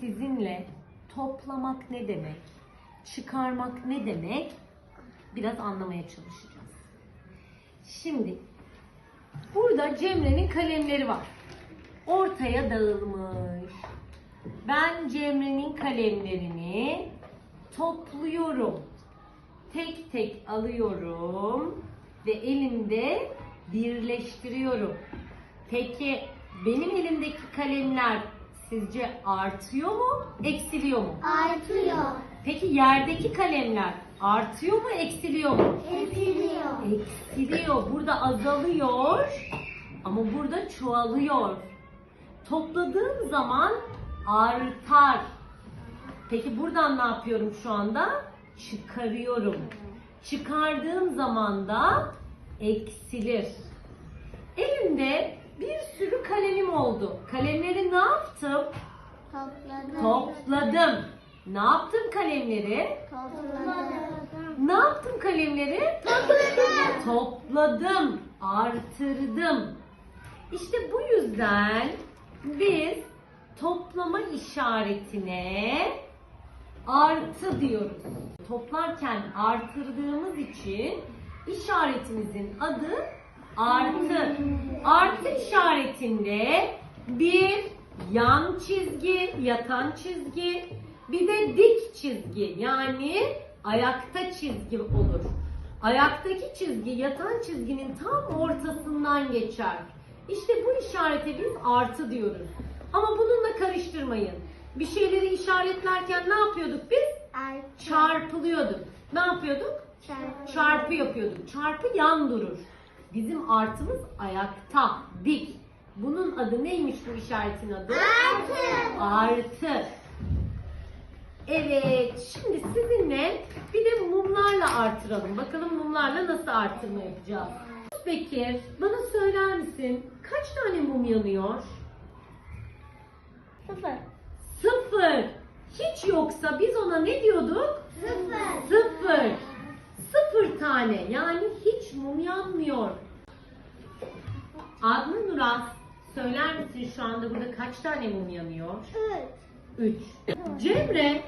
sizinle toplamak ne demek, çıkarmak ne demek biraz anlamaya çalışacağız. Şimdi burada Cemre'nin kalemleri var. Ortaya dağılmış. Ben Cemre'nin kalemlerini topluyorum. Tek tek alıyorum ve elimde birleştiriyorum. Peki benim elimdeki kalemler sizce artıyor mu, eksiliyor mu? Artıyor. Peki yerdeki kalemler artıyor mu, eksiliyor mu? Eksiliyor. Eksiliyor. Burada azalıyor ama burada çoğalıyor. Topladığım zaman artar. Peki buradan ne yapıyorum şu anda? Çıkarıyorum. Çıkardığım zaman da eksilir. Elimde bir sürü kalemim oldu. Kalemleri ne yaptım? Topladım. Topladım. Ne yaptım kalemleri? Topladım. Ne yaptım kalemleri? Topladım. Topladım, artırdım. İşte bu yüzden biz toplama işaretine artı diyoruz. Toplarken artırdığımız için işaretimizin adı artı. Artı işaretinde bir yan çizgi, yatan çizgi, bir de dik çizgi yani ayakta çizgi olur. Ayaktaki çizgi yatan çizginin tam ortasından geçer. İşte bu işarete biz artı diyoruz. Ama bununla karıştırmayın. Bir şeyleri işaretlerken ne yapıyorduk biz? Artı. Çarpılıyorduk. Ne yapıyorduk? Çarpı. Çarpı yapıyorduk. Çarpı yan durur. Bizim artımız ayakta, dik. Bunun adı neymiş bu işaretin adı? Artı. Artı. Evet, şimdi sizinle bir de mumlarla artıralım. Bakalım mumlarla nasıl artırma yapacağız? Bekir, bana söyler misin? Kaç tane mum yanıyor? Sıfır. Sıfır. Hiç yoksa biz ona ne diyorduk? Sıfır. Sıfır. Sıfır tane. Yani hiç mum yanmıyor. Adnan Nuras, söyler misin şu anda burada kaç tane mum yanıyor? Üç. Üç. Cemre,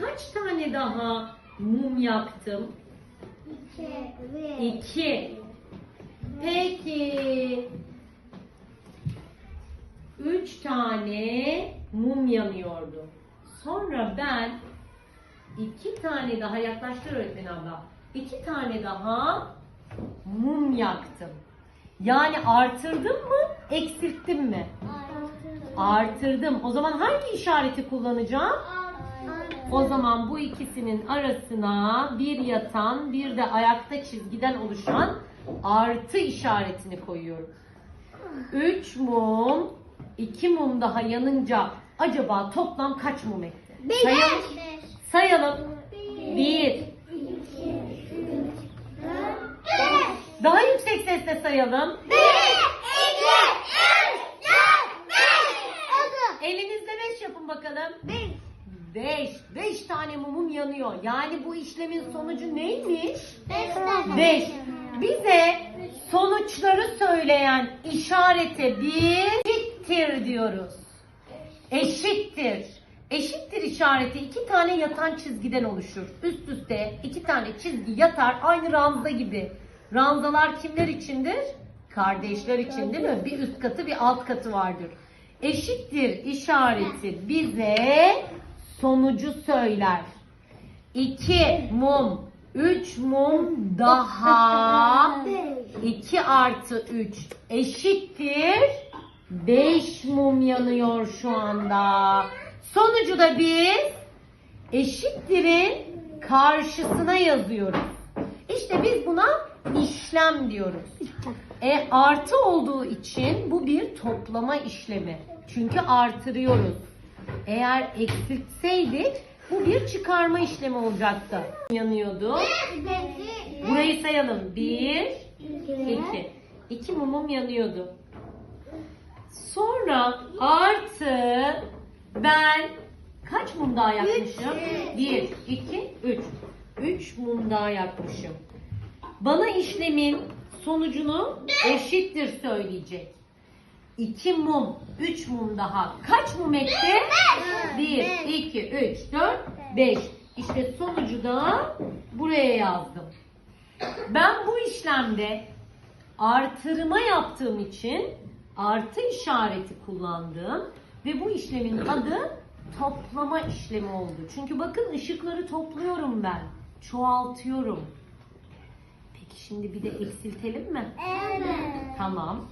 kaç tane daha mum yaktım? İki. İki. Peki. Üç tane mum yanıyordu. Sonra ben iki tane daha yaklaştır öğretmen abla. İki tane daha mum yaktım. Yani artırdım mı, eksilttim mi? Artı. Artırdım. O zaman hangi işareti kullanacağım? O zaman bu ikisinin arasına bir yatan bir de ayakta çizgiden oluşan artı işaretini koyuyorum. 3 mum, 2 mum daha yanınca acaba toplam kaç mum etti? Sayalım. Sayalım. 1. İki. Üç. Dört. Beş. Daha yüksek sesle sayalım. Bir, iki, üç, dört, beş. Altı. Elinizde 5 yapın bakalım. Beş. 5. 5 tane mumum yanıyor. Yani bu işlemin sonucu neymiş? Beş tane. 5. Bize sonuçları söyleyen işarete biz eşittir diyoruz. Eşittir. Eşittir işareti iki tane yatan çizgiden oluşur. Üst üste iki tane çizgi yatar aynı ranza gibi. Ranzalar kimler içindir? Kardeşler için değil mi? Bir üst katı bir alt katı vardır. Eşittir işareti bize sonucu söyler. 2 mum, 3 mum daha 2 artı 3 eşittir 5 mum yanıyor şu anda. Sonucu da biz eşittirin karşısına yazıyoruz. İşte biz buna işlem diyoruz. E artı olduğu için bu bir toplama işlemi. Çünkü artırıyoruz. Eğer eksiltseydik bu bir çıkarma işlemi olacaktı. Yanıyordu. Burayı sayalım. Bir, iki. İki mumum yanıyordu. Sonra artı ben kaç mum daha yakmışım? Bir, iki, üç. Üç mum daha yakmışım. Bana işlemin sonucunu eşittir söyleyecek. 2 mum, 3 mum daha. Kaç mum etti? 1, 2, 3, 4, 5. İşte sonucu da buraya yazdım. Ben bu işlemde artırma yaptığım için artı işareti kullandım ve bu işlemin adı toplama işlemi oldu. Çünkü bakın ışıkları topluyorum ben. Çoğaltıyorum. Şimdi bir de eksiltelim mi? Evet. Tamam.